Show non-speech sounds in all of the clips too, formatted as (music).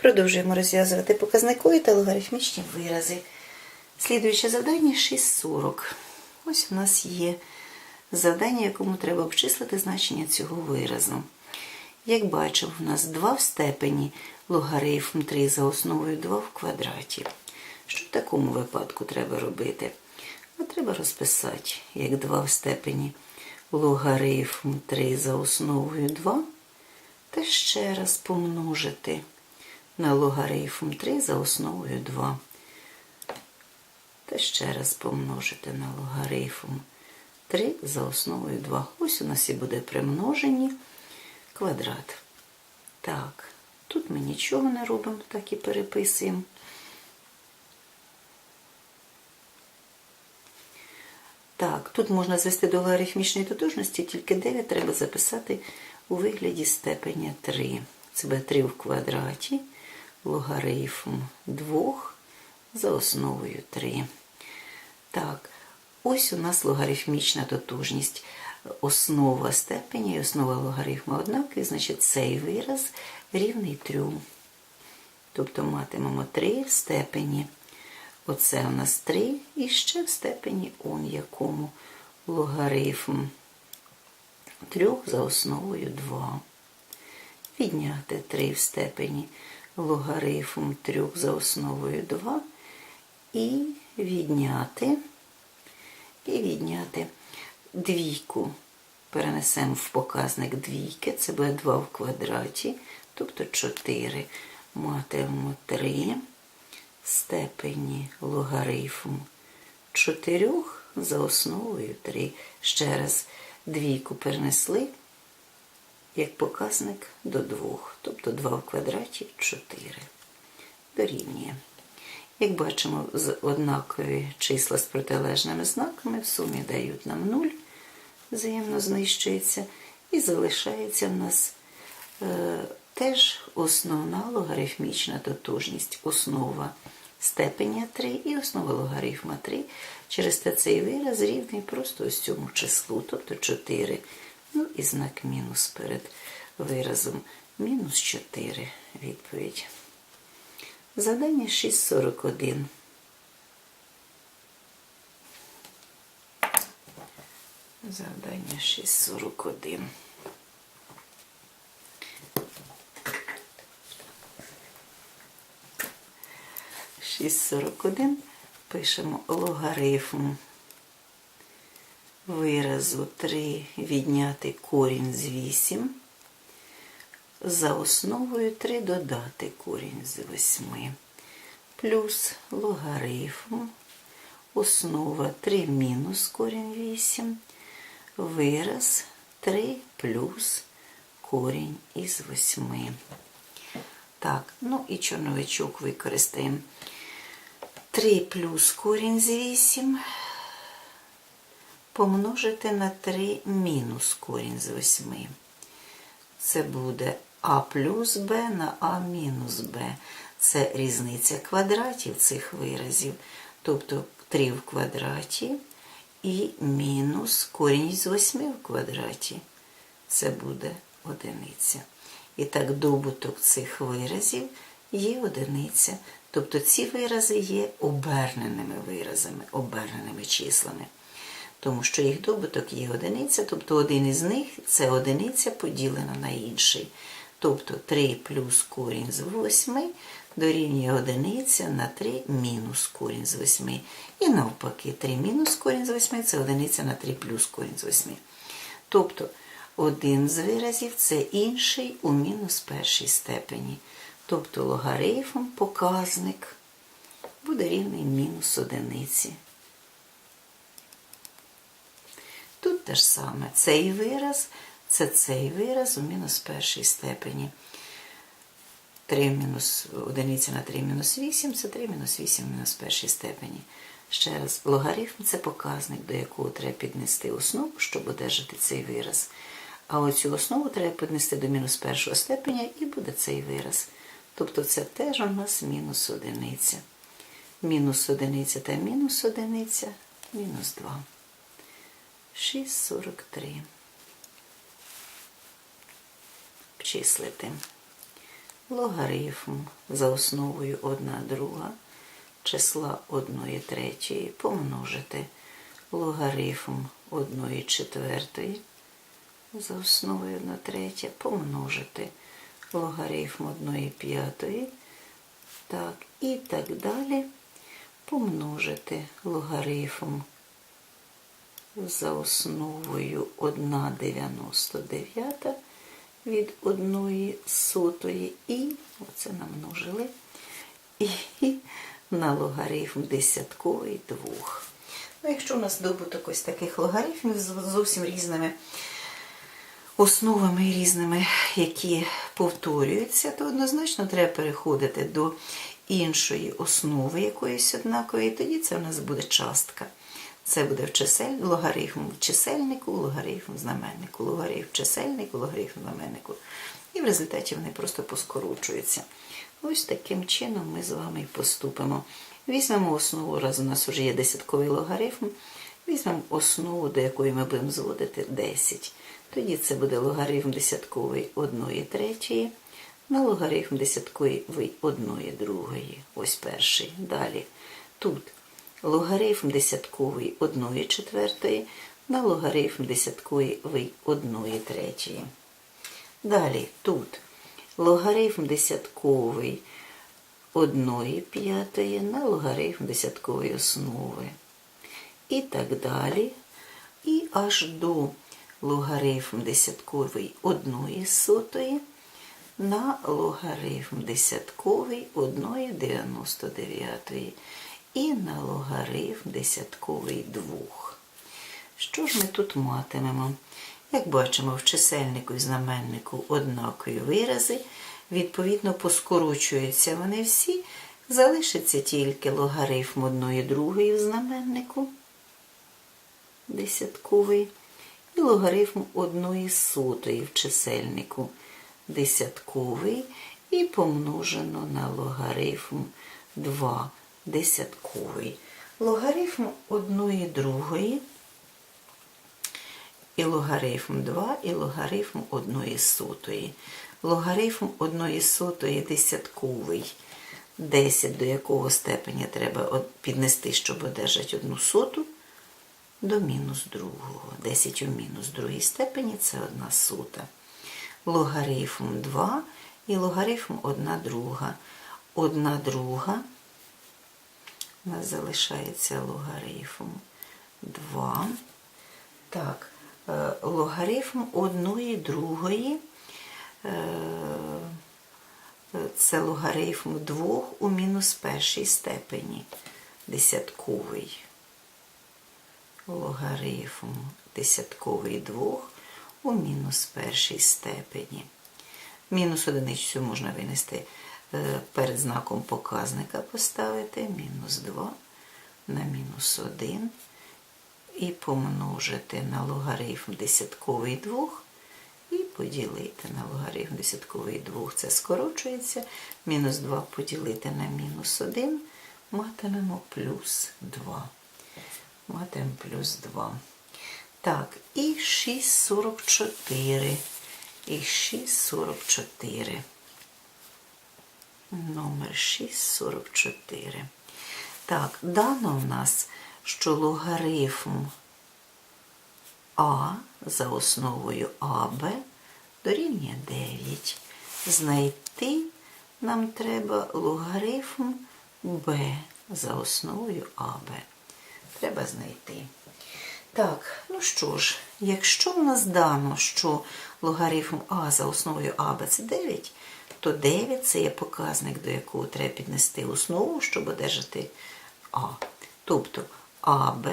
Продовжуємо розв'язувати показникові та логарифмічні вирази. Слідуюче завдання 6.40. Ось у нас є завдання, якому треба обчислити значення цього виразу. Як бачимо, у нас 2 в степені логарифм 3 за основою 2 в квадраті. Що в такому випадку треба робити? А треба розписати, як 2 в степені логарифм 3 за основою 2, та ще раз помножити на логарифм 3 за основою 2. Та ще раз помножити на логарифм 3 за основою 2. Ось у нас і буде примножені квадрат. Так, тут ми нічого не робимо, так і переписуємо. Так, тут можна звести до логарифмічної тотожності, тільки 9 треба записати у вигляді степеня 3. Це буде 3 в квадраті, логарифм 2 за основою 3. Так, ось у нас логарифмічна тотожність. Основа степеня і основа логарифму однакові, значить цей вираз рівний 3. Тобто матимемо 3 в степені. Оце у нас 3 і ще в степені он якому логарифм 3 за основою 2. Відняти 3 в степені логарифм 3 за основою 2 і відняти, і відняти двійку. Перенесемо в показник двійки, це буде 2 в квадраті, тобто 4. Матимемо 3 степені логарифм 4 за основою 3. Ще раз двійку перенесли як показник до 2, тобто 2 в квадраті 4. Дорівнює. Як бачимо, з однакові числа з протилежними знаками в сумі дають нам 0, взаємно знищується, і залишається в нас е, теж основна логарифмічна тотожність, основа степеня 3 і основа логарифма 3. Через те цей вираз рівний просто ось цьому числу, тобто 4. Ну і знак мінус перед виразом. Мінус 4 відповідь. Задання 6.41. Завдання 6.41. Шість сорок один пишемо логарифм виразу 3 відняти корінь з 8. За основою 3 додати корінь з 8. Плюс логарифм. Основа 3 мінус корінь 8. Вираз 3 плюс корінь із 8. Так, ну і чорновичок використаємо. 3 плюс корінь з 8 помножити на 3 мінус корінь з 8. Це буде а плюс Б на А мінус Б. Це різниця квадратів цих виразів. Тобто 3 в квадраті і мінус корінь з 8 в квадраті. Це буде одиниця. І так, добуток цих виразів є одиниця. Тобто ці вирази є оберненими виразами, оберненими числами. Тому що їх добуток є одиниця, тобто один із них це одиниця поділена на інший. Тобто 3 плюс корінь з 8 дорівнює одиниця на 3 мінус корінь з 8. І навпаки, 3 мінус корінь з 8 це одиниця на 3 плюс корінь з 8. Тобто один з виразів це інший у мінус першій степені. Тобто логарифм, показник буде рівний мінус одиниці. Тут те ж саме. Цей вираз це цей вираз у мінус першій степені. 3 мінус одиниця на 3 мінус 8 це 3 мінус 8 в мінус першій степені. Ще раз, логарифм це показник, до якого треба піднести основу, щоб одержати цей вираз. А оцю основу треба піднести до мінус першого степеня і буде цей вираз. Тобто це теж у нас мінус одиниця. Мінус одиниця та мінус одиниця, мінус 2. 6,43. Обчислити. логарифм за основою 1 друга числа 1 третьої помножити логарифм 1 четвертої за основою 1 третя помножити логарифм 1 п'ятої, так, і так далі помножити логарифм за основою 1,99 від 1 сотої і, оце намножили, і на логарифм десятковий двох. Ну, якщо у нас добуток ось таких логарифмів з зовсім різними основами різними, які повторюються, то однозначно треба переходити до іншої основи якоїсь однакової, тоді це у нас буде частка. Це буде в чисель, логарифм в чисельнику, логарифм в знаменнику, логарифм в чисельнику, логарифм в знаменнику. І в результаті вони просто поскорочуються. Ось таким чином ми з вами і поступимо. Візьмемо основу, раз у нас вже є десятковий логарифм, візьмемо основу, до якої ми будемо зводити 10. Тоді це буде логарифм десятковий 1 третьої на логарифм десятковий 1 другої. Ось перший. Далі. Тут логарифм десятковий 1 четвертої на логарифм десятковий 1 третьої. Далі тут логарифм десятковий 1 п'ятої на логарифм десяткової основи. І так далі. І аж до логарифм десятковий 1 сотої на логарифм десятковий 1,99 і на логарифм десятковий 2. Що ж ми тут матимемо? Як бачимо, в чисельнику і знаменнику однакові вирази, відповідно, поскорочуються вони всі, залишиться тільки логарифм 1 другої в знаменнику, десятковий, і логарифм 1 сотої в чисельнику, десятковий, і помножено на логарифм 2 десятковий. Логарифм 1 другої і логарифм 2, і логарифм 1 сотої. Логарифм 1 сотої десятковий. 10 до якого степеня треба піднести, щоб одержати 1 соту, до мінус другого. 10 у мінус другій степені це 1 сота. Логарифм 2 і логарифм 1 друга. 1 друга у нас залишається логарифм 2. Так, е, логарифм 1 другої. Це логарифм 2 у мінус першій степені. Десятковий. Логарифм десятковий 2 у мінус першій степені. Мінус одиницю можна винести перед знаком показника поставити мінус 2 на мінус 1 і помножити на логарифм десятковий 2 і поділити на логарифм десятковий 2. Це скорочується. Мінус 2 поділити на мінус 1, матимемо плюс 2. Матимемо плюс 2. Так, і 6,44. І 6,44 номер 644. Так, дано в нас, що логарифм А за основою АБ дорівнює 9. Знайти нам треба логарифм Б за основою АБ. Треба знайти. Так, ну що ж, якщо в нас дано, що логарифм А за основою АБ це 9, то 9 це є показник, до якого треба піднести основу, щоб одержати А. Тобто АБ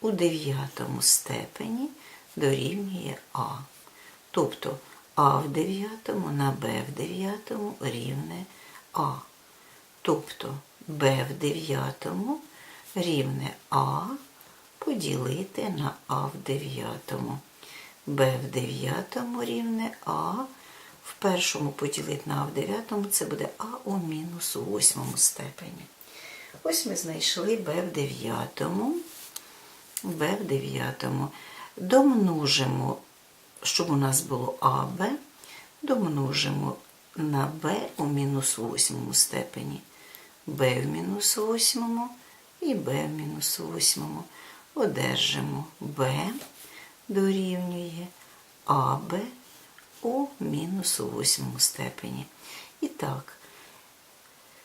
у дев'ятому степені дорівнює А. Тобто А в дев'ятому на Б в дев'ятому рівне А. Тобто Б в дев'ятому рівне А поділити на А в дев'ятому. Б в дев'ятому рівне А в першому поділити на А в дев'ятому, це буде А у мінус у восьмому степені. Ось ми знайшли Б в дев'ятому. Б в дев'ятому. Домножимо, щоб у нас було АБ, домножимо на b у мінус восьмому степені. b в мінус восьмому і b в мінус восьмому. Одержимо b дорівнює аб у мінус восьмому степені. І так,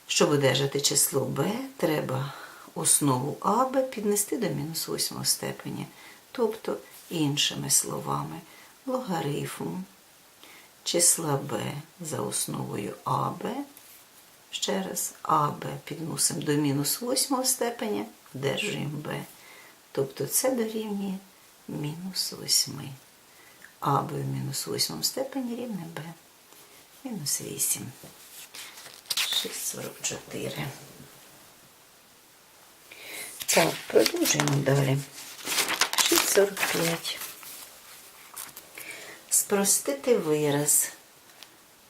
щоб одержати число b, треба основу АБ піднести до мінус восьмого степеня. Тобто, іншими словами, логарифм числа b за основою АБ. Ще раз, АБ підносимо до мінус восьмого степеня, одержуємо b. Тобто це дорівнює мінус восьми. АБ в мінус восьмому степені рівне b. Мінус 8. 6,44. Так, продовжуємо далі. 6,45. Спростити вираз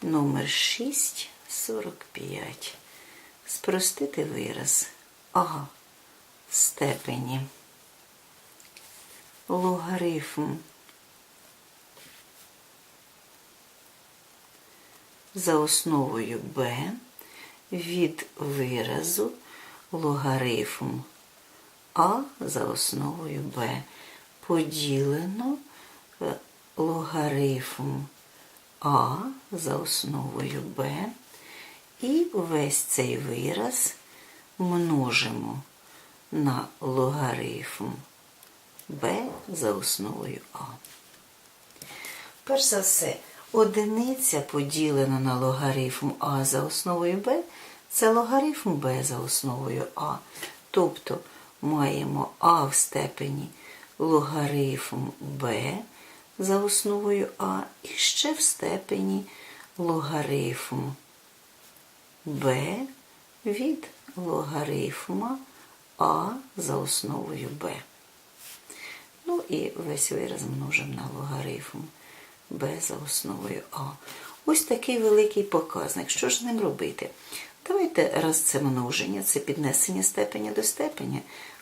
номер 6,45. Спростити вираз А в степені. Логарифм за основою b від виразу логарифм а за основою b поділено е, логарифм а за основою b і весь цей вираз множимо на логарифм b за основою а. Перш за все, одиниця поділена на логарифм а за основою b це логарифм b за основою а. Тобто маємо а в степені логарифм b за основою а і ще в степені логарифм b від логарифма а за основою b. Ну і весь вираз множимо на логарифм b за основою а. Ось такий великий показник. Що ж з ним робити? Давайте раз це множення, це піднесення степеня до степеня.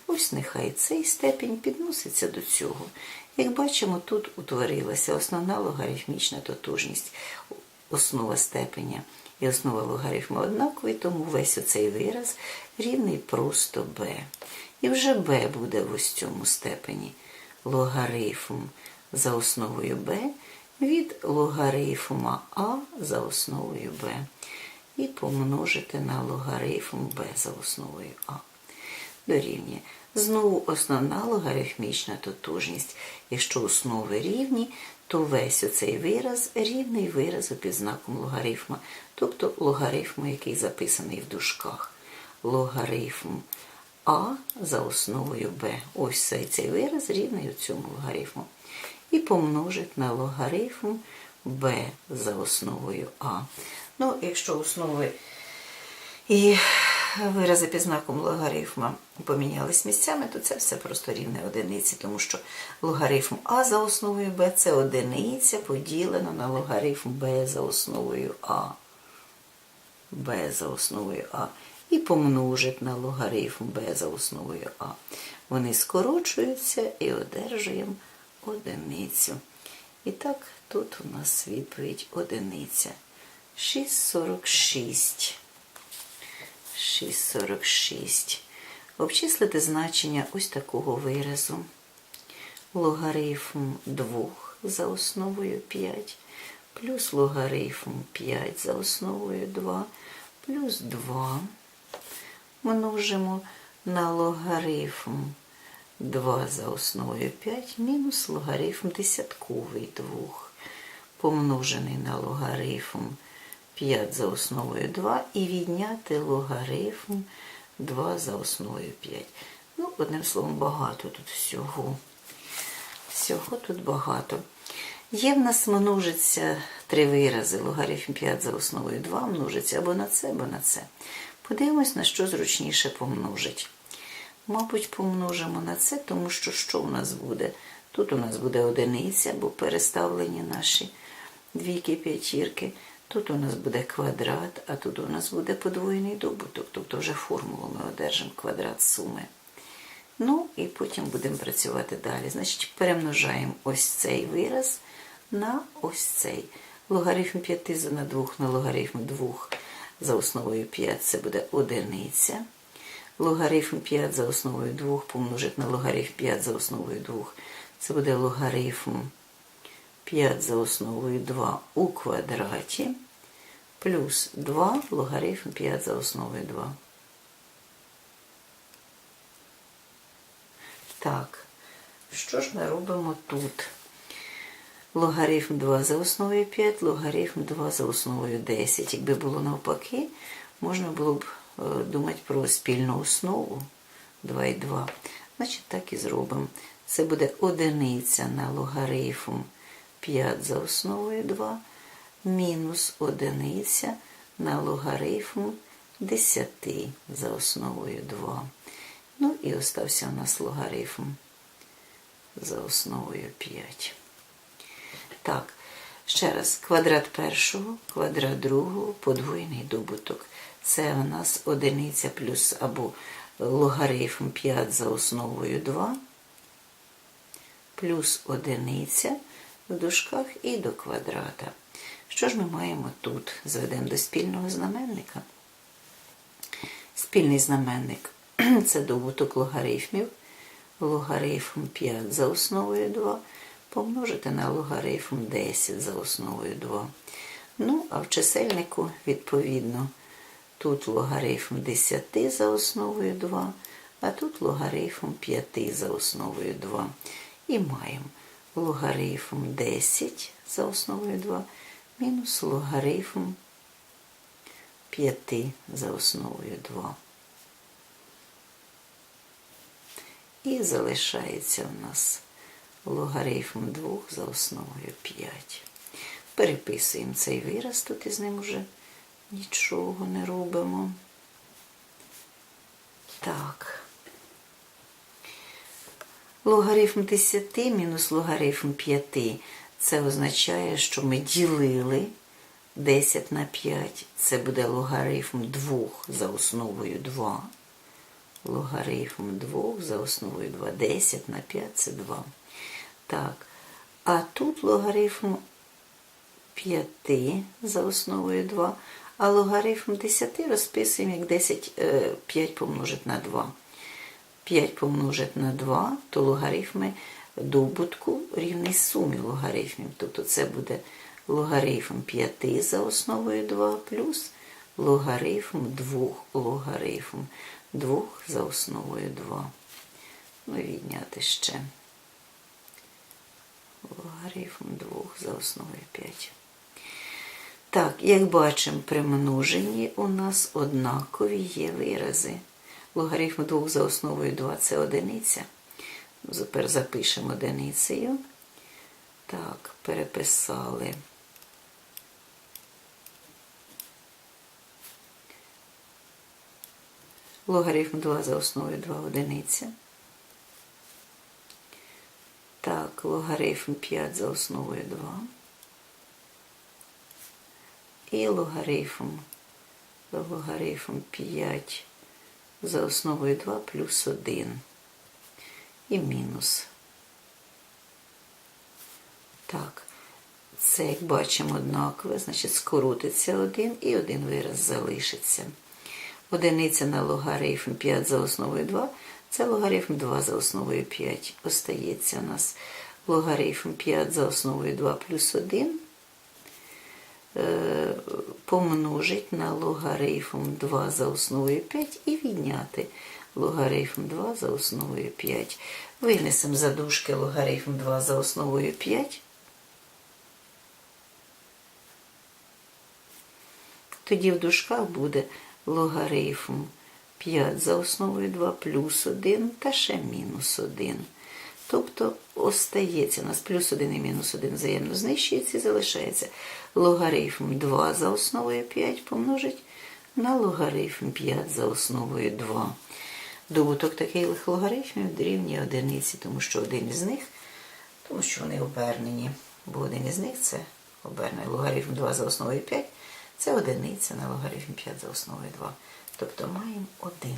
Ось нехай цей степень підноситься до цього. Як бачимо, тут утворилася основна логарифмічна тотужність, основа степеня і основа логарифму однакові, тому весь оцей вираз рівний просто b. І вже b буде в ось цьому степені логарифм за основою b від логарифма а за основою b. І помножити на логарифм b за основою а. Дорівнює. Знову основна логарифмічна тотужність. Якщо основи рівні, то весь оцей вираз рівний виразу під знаком логарифма, тобто логарифму, який записаний в дужках. Логарифм А за основою Б. Ось цей вираз рівний у цьому логарифму. І помножить на логарифм Б за основою А. Ну, якщо основи і вирази під знаком логарифма помінялись місцями, то це все просто рівне одиниці, тому що логарифм А за основою Б це одиниця поділена на логарифм Б за основою А. Б за основою А. І помножить на логарифм Б за основою А. Вони скорочуються і одержуємо одиницю. І так, тут у нас відповідь одиниця. 6,46. 6,46. Обчислити значення ось такого виразу. Логарифм 2 за основою 5, плюс логарифм 5 за основою 2, плюс 2 множимо на логарифм 2 за основою 5, мінус логарифм десятковий 2, помножений на логарифм 5 за основою 2 і відняти логарифм 2 за основою 5. Ну, одним словом, багато тут всього. Всього тут багато. Є в нас множиться три вирази. Логарифм 5 за основою 2 множиться або на це, або на це. Подивимось, на що зручніше помножить. Мабуть, помножимо на це, тому що що у нас буде? Тут у нас буде одиниця, бо переставлені наші двійки п'ятірки. Тут у нас буде квадрат, а тут у нас буде подвоєний добуток, тобто вже формулу ми одержимо квадрат суми. Ну, і потім будемо працювати далі. Значить, перемножаємо ось цей вираз на ось цей. Логарифм 5 за- на 2 на логарифм 2 за основою 5 це буде одиниця. Логарифм 5 за основою 2 помножити на логарифм 5 за основою 2. Це буде логарифм 5 за основою 2 у квадраті плюс 2 логарифм 5 за основою 2. Так, що ж ми робимо тут? Логарифм 2 за основою 5, логарифм 2 за основою 10. Якби було навпаки, можна було б думати про спільну основу 2 і 2. Значить, так і зробимо. Це буде одиниця на логарифм 5 за основою 2, мінус одиниця на логарифм 10 за основою 2. Ну і остався у нас логарифм за основою 5. Так, ще раз, квадрат першого, квадрат другого, подвоєний добуток. Це у нас одиниця плюс або логарифм 5 за основою 2, плюс одиниця в дужках і до квадрата. Що ж ми маємо тут? Зведемо до спільного знаменника. Спільний знаменник (clears throat) це добуток логарифмів. Логарифм 5 за основою 2 помножити на логарифм 10 за основою 2. Ну, а в чисельнику, відповідно, тут логарифм 10 за основою 2, а тут логарифм 5 за основою 2. І маємо логарифм 10 за основою 2 мінус логарифм 5 за основою 2. І залишається в нас логарифм 2 за основою 5. Переписуємо цей вираз, тут із ним уже нічого не робимо. Так. Логарифм 10 мінус логарифм 5. Це означає, що ми ділили 10 на 5. Це буде логарифм 2 за основою 2 логарифм 2 за основою 2. 10 на 5 це 2. Так. А тут логарифм 5 за основою 2. А логарифм 10 розписуємо як 10, 5 помножить на 2. 5 помножить на 2, то логарифми добутку рівний сумі логарифмів. Тобто це буде логарифм 5 за основою 2 плюс логарифм 2 логарифм 2 за основою 2. Ну, відняти ще логарифм 2 за основою 5. Так, як бачимо, при множенні у нас однакові є вирази. Логарифм 2 за основою 2 це одиниця. Тепер запишемо одиницею. Так, переписали. Логарифм 2 за основою 2 одиниця. Так, логарифм 5 за основою 2. І логарифм, логарифм 5 за основою 2 плюс 1. І мінус. Так, це, як бачимо, однакове, значить, скоротиться один і один вираз залишиться. Одиниця на логарифм 5 за основою 2, це логарифм 2 за основою 5. Остається у нас логарифм 5 за основою 2 плюс 1 е, помножить на логарифм 2 за основою 5 і відняти логарифм 2 за основою 5. Винесемо за дужки логарифм 2 за основою 5. Тоді в дужках буде логарифм 5 за основою 2 плюс 1 та ще мінус 1. Тобто остається у нас плюс 1 і мінус 1 взаємно знищується і залишається логарифм 2 за основою 5 помножить на логарифм 5 за основою 2. Добуток таких логарифмів дорівнює одиниці, тому що один із них, тому що вони обернені, бо один із них це обернений логарифм 2 за основою 5, це одиниця на логарифм 5 за основою 2. Тобто маємо 1.